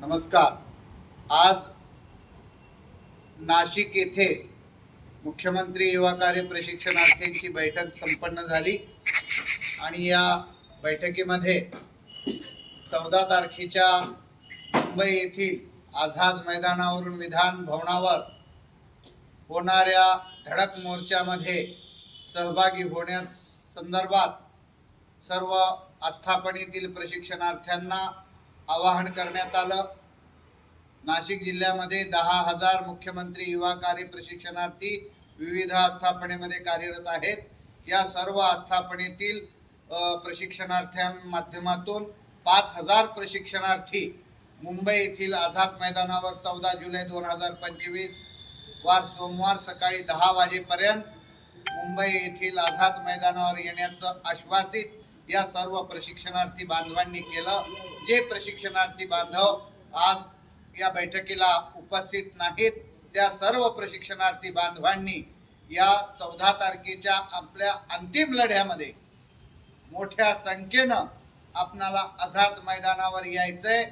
नमस्कार. आज नाशिक येथे मुख्यमंत्री युवा कार्य प्रशिक्षणार्थींची बैठक संपन्न झाली आणि या बैठकीमध्ये चौदा तारखेच्या मुंबई येथील आझाद मैदानावरून विधान भवनावर होणाऱ्या धडक मोर्चामध्ये सहभागी होण्यास संदर्भात सर्व आस्थापनेतील प्रशिक्षणार्थ्यांना आवाहन करण्यात आलं. नाशिक जिल्ह्यामध्ये दहा हजार मुख्यमंत्री युवा कार्य प्रशिक्षणार्थी विविध आस्थापनेमध्ये कार्यरत आहेत. या सर्व आस्थापनेतील प्रशिक्षणार्थ्यां माध्यमातून पाच हजार प्रशिक्षणार्थी मुंबई येथील आझाद मैदानावर चौदा जुलै दोन हजार पंचवीस वार सोमवार सकाळी दहा वाजेपर्यंत मुंबई येथील आझाद मैदानावर येण्याचं आश्वासित या सर्व प्रशिक्षणार्थी बांधवांनी केलं. जे प्रशिक्षणार्थी बांधव आज या बैठकीला उपस्थित नाहीत त्या सर्व प्रशिक्षणार्थी बांधवांनी या चौदा तारखेच्या आपल्या अंतिम लढ्यामध्ये मोठ्या संख्येनं आपणाला आझाद मैदानावर यायचंय.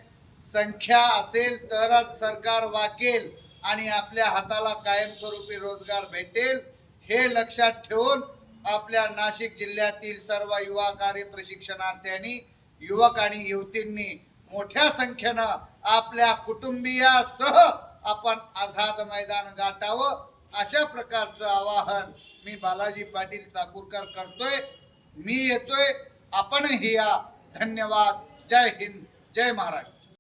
संख्या असेल तरच सरकार वाकेल आणि आपल्या हाताला कायमस्वरूपी रोजगार भेटेल हे लक्षात ठेवून आपल्या नाशिक जिल्ह्यातील सर्व युवा कार्य प्रशिक्षणार्थ्यांनी युवक आणि युवतींनी मोठ्या संख्येनं आपल्या कुटुंबियासह आपण आझाद मैदान गाठावं अशा प्रकारचं आवाहन मी बालाजी पाटील चाकूरकर करतोय. मी येतोय. आपणही या. धन्यवाद. जय हिंद. जय महाराष्ट्र.